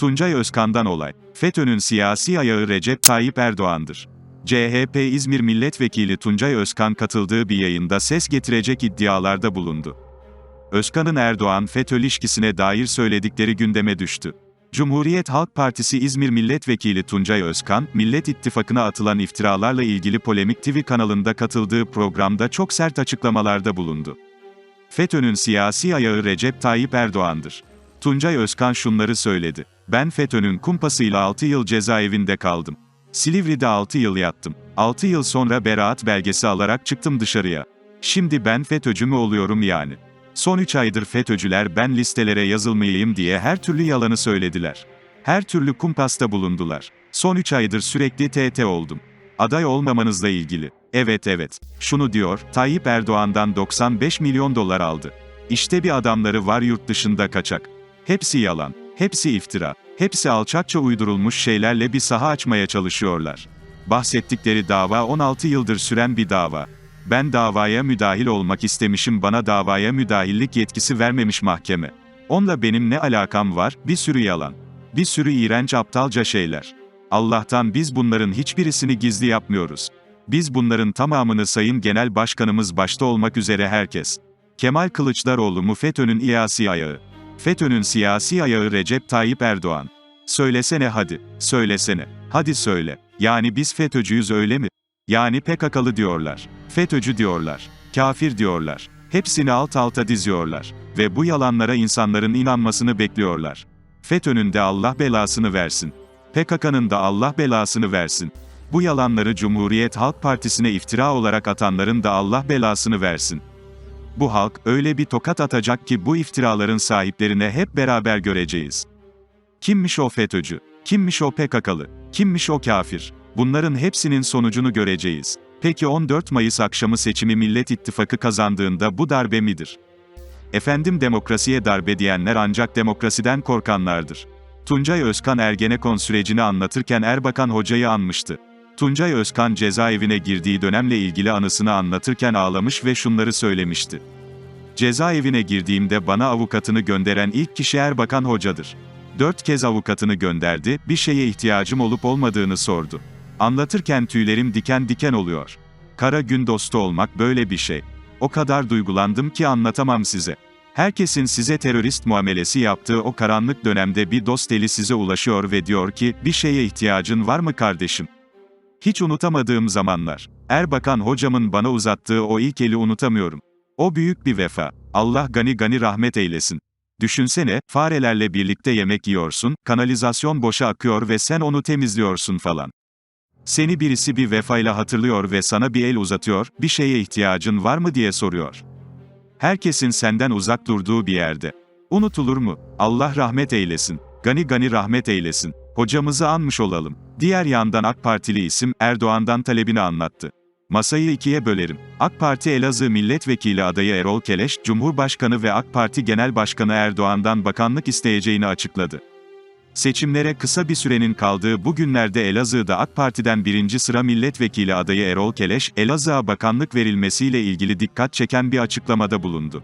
Tuncay Özkan'dan olay. FETÖ'nün siyasi ayağı Recep Tayyip Erdoğan'dır. CHP İzmir Milletvekili Tuncay Özkan katıldığı bir yayında ses getirecek iddialarda bulundu. Özkan'ın Erdoğan FETÖ ilişkisine dair söyledikleri gündeme düştü. Cumhuriyet Halk Partisi İzmir Milletvekili Tuncay Özkan, Millet İttifakı'na atılan iftiralarla ilgili Polemik TV kanalında katıldığı programda çok sert açıklamalarda bulundu. FETÖ'nün siyasi ayağı Recep Tayyip Erdoğan'dır. Tuncay Özkan şunları söyledi. Ben FETÖ'nün kumpasıyla 6 yıl cezaevinde kaldım. Silivri'de 6 yıl yattım. 6 yıl sonra beraat belgesi alarak çıktım dışarıya. Şimdi ben FETÖ'cü mü oluyorum yani? Son 3 aydır FETÖ'cüler ben listelere yazılmayayım diye her türlü yalanı söylediler. Her türlü kumpasta bulundular. Son 3 aydır sürekli TT oldum. Aday olmamanızla ilgili. Evet evet. Şunu diyor, Tayyip Erdoğan'dan 95 milyon dolar aldı. İşte bir adamları var yurt dışında kaçak. Hepsi yalan, hepsi iftira, hepsi alçakça uydurulmuş şeylerle bir saha açmaya çalışıyorlar. Bahsettikleri dava 16 yıldır süren bir dava. Ben davaya müdahil olmak istemişim bana davaya müdahillik yetkisi vermemiş mahkeme. Onunla benim ne alakam var, bir sürü yalan. Bir sürü iğrenç aptalca şeyler. Allah'tan biz bunların hiçbirisini gizli yapmıyoruz. Biz bunların tamamını Sayın Genel Başkanımız başta olmak üzere herkes. Kemal Kılıçdaroğlu mu FETÖ'nün siyasi ayağı? FETÖ'nün siyasi ayağı Recep Tayyip Erdoğan. Söylesene hadi, söylesene. Hadi söyle. Yani biz FETÖ'cüyüz öyle mi? Yani PKK'lı diyorlar. FETÖ'cü diyorlar. Kafir diyorlar. Hepsini alt alta diziyorlar. Ve bu yalanlara insanların inanmasını bekliyorlar. FETÖ'nün de Allah belasını versin. PKK'nın da Allah belasını versin. Bu yalanları Cumhuriyet Halk Partisi'ne iftira olarak atanların da Allah belasını versin. Bu halk öyle bir tokat atacak ki bu iftiraların sahiplerine hep beraber göreceğiz. Kimmiş o FETÖ'cü? Kimmiş o PKK'lı? Kimmiş o kafir? Bunların hepsinin sonucunu göreceğiz. Peki 14 Mayıs akşamı seçimi Millet İttifakı kazandığında bu darbe midir? Efendim demokrasiye darbe diyenler ancak demokrasiden korkanlardır. Tuncay Özkan Ergenekon sürecini anlatırken Erbakan Hoca'yı anmıştı. Tuncay Özkan cezaevine girdiği dönemle ilgili anısını anlatırken ağlamış ve şunları söylemişti. Cezaevine girdiğimde bana avukatını gönderen ilk kişi Erbakan Hoca'dır. Dört kez avukatını gönderdi, bir şeye ihtiyacım olup olmadığını sordu. Anlatırken tüylerim diken diken oluyor. Kara gün dostu olmak böyle bir şey. O kadar duygulandım ki anlatamam size. Herkesin size terörist muamelesi yaptığı o karanlık dönemde bir dost eli size ulaşıyor ve diyor ki, bir şeye ihtiyacın var mı kardeşim? Hiç unutamadığım zamanlar. Erbakan hocamın bana uzattığı o ilk eli unutamıyorum. O büyük bir vefa. Allah gani gani rahmet eylesin. Düşünsene, farelerle birlikte yemek yiyorsun, kanalizasyon boşa akıyor ve sen onu temizliyorsun falan. Seni birisi bir vefayla hatırlıyor ve sana bir el uzatıyor, bir şeye ihtiyacın var mı diye soruyor. Herkesin senden uzak durduğu bir yerde. Unutulur mu? Allah rahmet eylesin. Gani gani rahmet eylesin. Hocamızı anmış olalım. Diğer yandan AK Partili isim, Erdoğan'dan talebini anlattı. Masayı ikiye bölerim. AK Parti Elazığ Milletvekili adayı Erol Keleş, Cumhurbaşkanı ve AK Parti Genel Başkanı Erdoğan'dan bakanlık isteyeceğini açıkladı. Seçimlere kısa bir sürenin kaldığı bu günlerde Elazığ'da AK Parti'den birinci sıra milletvekili adayı Erol Keleş, Elazığ'a bakanlık verilmesiyle ilgili dikkat çeken bir açıklamada bulundu.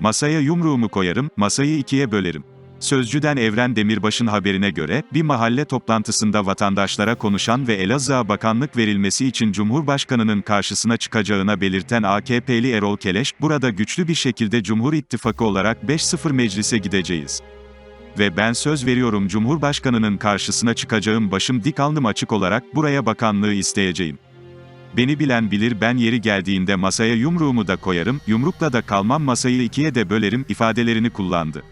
Masaya yumruğumu koyarım, masayı ikiye bölerim. Sözcüden Evren Demirbaş'ın haberine göre, bir mahalle toplantısında vatandaşlara konuşan ve Elazığ'a bakanlık verilmesi için Cumhurbaşkanı'nın karşısına çıkacağına belirten AKP'li Erol Keleş, burada güçlü bir şekilde Cumhur İttifakı olarak 5-0 meclise gideceğiz. Ve ben söz veriyorum Cumhurbaşkanı'nın karşısına çıkacağım başım dik alnım açık olarak buraya bakanlığı isteyeceğim. Beni bilen bilir ben yeri geldiğinde masaya yumruğumu da koyarım, yumrukla da kalmam masayı ikiye de bölerim ifadelerini kullandı.